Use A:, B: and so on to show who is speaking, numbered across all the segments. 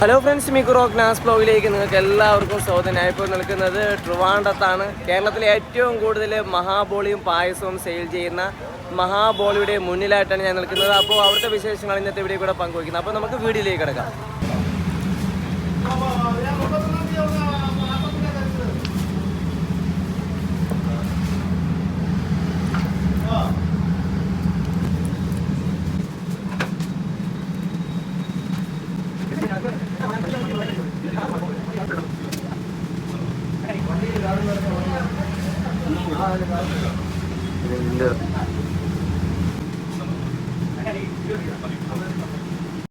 A: Hello friends മിക്കുറോ glass ബ്ലോഗിലേക്ക് നിങ്ങൾക്ക് എല്ലാവർക്കും സ്വാഗതം. ഞാൻ ഇപ്പോൾ നിൽക്കുന്നത് ട്രിവാൻഡത്താണ് കേരളത്തിലെ ഏറ്റവും കൂടുതൽ മഹാബോളിയും പായസവും സെയിൽ ചെയ്യുന്ന മഹാബോളിയുടെ മുന്നിലായിട്ടാണ് ഞാൻ നിൽക്കുന്നത്. അപ്പോൾ അവിടുത്തെ വിശേഷങ്ങൾ ഇന്നത്തെ വീഡിയോ കൂടെ പങ്കുവയ്ക്കുന്നത്. അപ്പോൾ നമുക്ക് വീഡിയോയിലേക്ക് കിടക്കാം.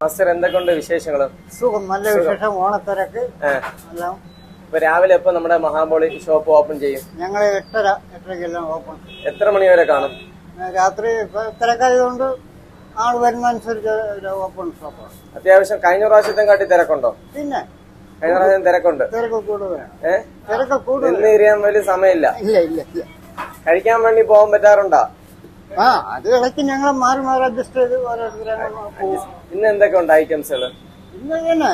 A: മാസ്റ്റർ എന്തൊക്കെയുണ്ട് വിശേഷങ്ങൾ
B: സുഖം നല്ല വിശേഷം. ഓണത്തിരക്ക്. എല്ലാം.
A: ഇപ്പൊ രാവിലെ എപ്പോ നമ്മുടെ മഹാബോളി ഷോപ്പ് ഓപ്പൺ ചെയ്യും?
B: ഞങ്ങൾ എട്ടര എട്ടരക്കെല്ലാം ഓപ്പൺ.
A: എത്ര മണി വരെ കാണും?
B: രാത്രി തിരക്കായതുകൊണ്ട് ആൾ വരുന്ന അനുസരിച്ച് ഓപ്പൺ ഷോപ്പ്
A: അത്യാവശ്യം കഴിഞ്ഞ പ്രാവശ്യത്തെ കാട്ടി തിരക്കുണ്ടോ?
B: പിന്നെ.
A: കഴിഞ്ഞ പ്രാവശ്യം തിരക്കുണ്ട്.
B: തിരക്ക് കൂടുതലാണ്.
A: ഏഹ്
B: തിരക്ക് കൂടുതൽ
A: ഇന്ന് ഇരിയാൻ വലിയ സമയമില്ല.
B: ഇല്ല ഇല്ല ഇല്ല.
A: കഴിക്കാൻ വേണ്ടി പോകാൻ പറ്റാറുണ്ടോ?
B: ആ അത് ഇടയ്ക്ക് ഞങ്ങൾ മാറി മാറി അഡ്ജസ്റ്റ് ചെയ്ത് ഓരോരുത്തരെ
A: ഇന്ന് എന്തൊക്കെ ഉണ്ട് ഐറ്റംസുകൾ
B: ഇന്ന് തന്നെ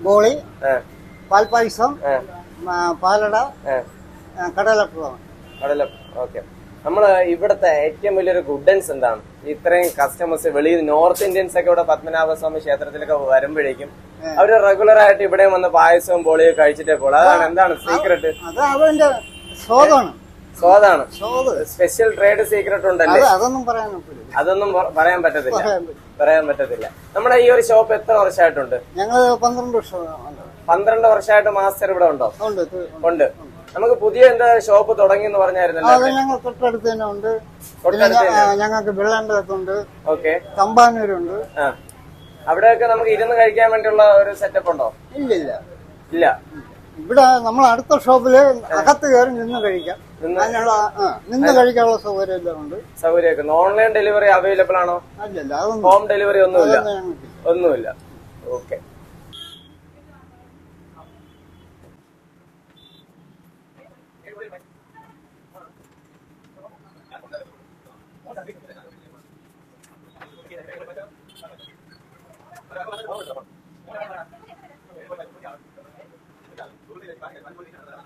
B: ബോളി പാൽപായസം പാലട കടലപ്പുറം
A: അവിടെ ഓക്കെ. നമ്മൾ ഇവിടുത്തെ ഏറ്റവും വലിയൊരു ഗുഡൻസ് എന്താണ്? ഇത്രയും കസ്റ്റമേഴ്സ് വെളിയിൽ നോർത്ത് ഇന്ത്യൻസ് ഒക്കെ ഇവിടെ പത്മനാഭസ്വാമി ക്ഷേത്രത്തിലൊക്കെ വരുമ്പോഴേക്കും അവർ റെഗുലർ ആയിട്ട് ഇവിടെ വന്ന് പായസവും ബോളിയും കഴിച്ചിട്ടേ പോകും അതാണ് എന്താണ് സീക്രട്ട്
B: അത് അവന്റെ സ്വാദാണ്
A: സ്വാദാണ്
B: സ്വാദ്
A: സ്പെഷ്യൽ ട്രേഡ് സീക്രട്ട് ഉണ്ടല്ലേ?
B: അതൊന്നും പറയാൻ
A: അതൊന്നും പറയാൻ പറ്റത്തില്ല.
B: പറയാൻ
A: പറ്റത്തില്ല. നമ്മുടെ ഈ ഒരു ഷോപ്പ് എത്ര വർഷമായിട്ടുണ്ട്?
B: ഞങ്ങൾ പന്ത്രണ്ട് വർഷം.
A: പന്ത്രണ്ട് വർഷമായിട്ട് മാസ്റ്റർ ഇവിടെ ഉണ്ടോ?
B: ഉണ്ട്
A: നമുക്ക് പുതിയ എന്താ ഷോപ്പ് തുടങ്ങി എന്ന് പറഞ്ഞായിരുന്നല്ലോ
B: ഞങ്ങൾ തൊട്ടടുത്ത് തന്നെ ഉണ്ട്. ഞങ്ങൾക്ക് വെള്ളാണ്ടത്തുണ്ട്
A: ഓക്കെ
B: തമ്പാനൂരുണ്ട്.
A: അവിടെയൊക്കെ നമുക്ക് ഇരുന്ന് കഴിക്കാൻ വേണ്ടിയുള്ള ഒരു സെറ്റപ്പ് ഉണ്ടോ?
B: ഇല്ല ഇല്ല
A: ഇല്ല.
B: ഇവിടെ നമ്മൾ അടുത്ത ഷോപ്പിൽ അകത്ത് കയറി നിന്ന് കഴിക്കാം. അതിനുള്ള നിന്ന് കഴിക്കാനുള്ള സൗകര്യം എല്ലാം ഉണ്ട്.
A: സൗകര്യമൊക്കെ ഓൺലൈൻ ഡെലിവറി അവൈലബിൾ ആണോ?
B: അല്ലല്ല
A: ഹോം ഡെലിവറി ഒന്നുമില്ല. ഒന്നുമില്ല. ഓക്കെ.
C: 对，把那个把玻璃拿下来。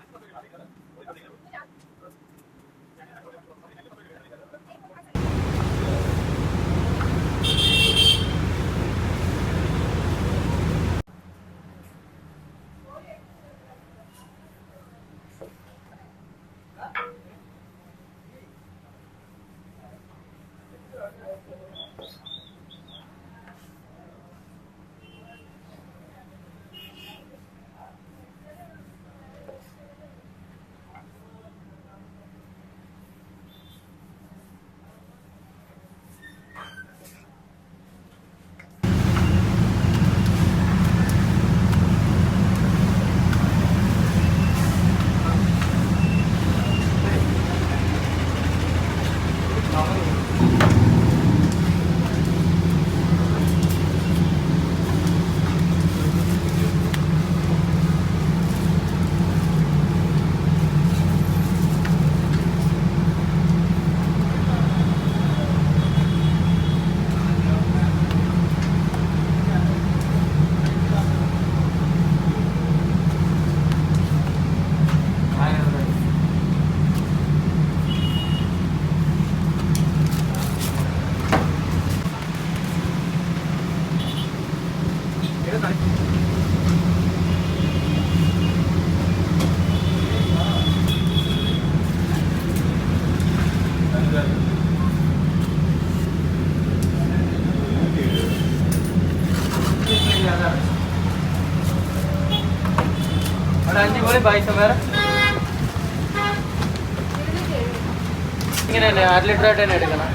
C: ഇങ്ങനെ തന്നെ അര ലിറ്റർ ആയിട്ട് തന്നെ എടുക്കണം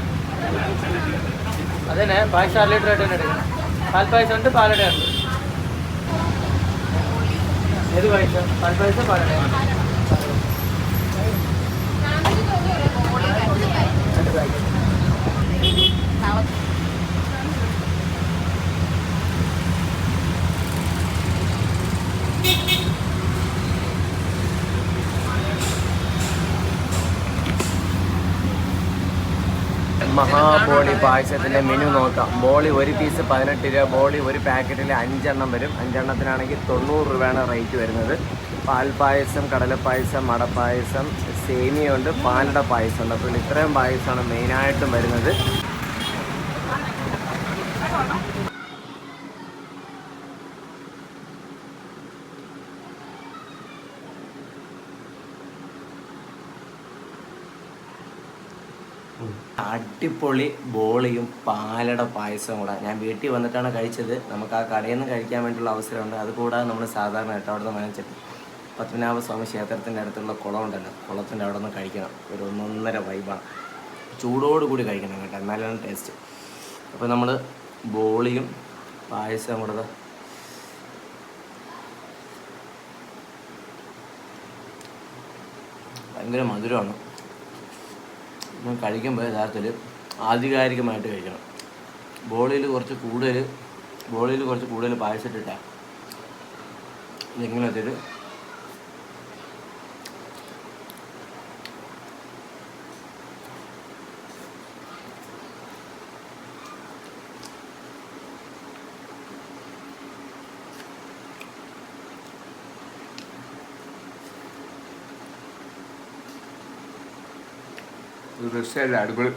C: അതന്നെ പായസം അര ലിറ്റർ ആയിട്ട് തന്നെ എടുക്കണം പാൽ പായസം ഉണ്ട് പാലട ഉണ്ട് ഏത് പായസം? പാൽ പായസം പാലട
D: മഹാബോളി പായസത്തിന്റെ മെനു നോക്കാം. ബോളി ഒരു പീസ് പതിനെട്ട് രൂപ ബോളി ഒരു പാക്കറ്റിൽ അഞ്ചെണ്ണം വരും. അഞ്ചെണ്ണത്തിനാണെങ്കിൽ തൊണ്ണൂറ് രൂപയാണ് റേറ്റ് വരുന്നത്. പാൽപ്പായസം കടലപ്പായസം മടപ്പായസം സേമിയുണ്ട് പാലട പായസം ഉണ്ട് അപ്പോൾ ഇത്രയും പായസമാണ് മെയിനായിട്ടും വരുന്നത്. അടിപൊളി ബോളിയും പാലട പായസവും കൂടെ. ഞാൻ വീട്ടിൽ വന്നിട്ടാണ് കഴിച്ചത്. നമുക്ക് ആ കടയിൽ നിന്ന് കഴിക്കാൻ വേണ്ടിയുള്ള അവസരമുണ്ട്. അതുകൂടാതെ നമ്മൾ സാധാരണ അവിടെ നിന്ന് വാങ്ങിച്ചിട്ട് പത്മനാഭ സ്വാമി ക്ഷേത്രത്തിന്റെ അടുത്തുള്ള കുളം ഉണ്ടല്ലോ. കുളത്തിന്റെ അവിടെ നിന്ന് കഴിക്കണം. ഒരു ഒന്നൊന്നര വൈബാണ് ചൂടോട് കൂടി കഴിക്കണം കേട്ടോ. എന്നാലാണ് ടേസ്റ്റ് അപ്പോൾ നമ്മൾ ബോളിയും പായസവും കൂടെ ഭയങ്കര മധുരമാണ്. കഴിക്കുമ്പോൾ യഥാർത്ഥത്തിൽ ആധികാരികമായിട്ട് കഴിക്കണം. ബോളിയിൽ കുറച്ച് കൂടുതൽ ബോളിയിൽ കുറച്ച് കൂടുതൽ പായസം ഇട്ടിട്ടാണ് വെച്ചിട്ട് ഒരു രക്ഷയല്ല അടിപൊളി.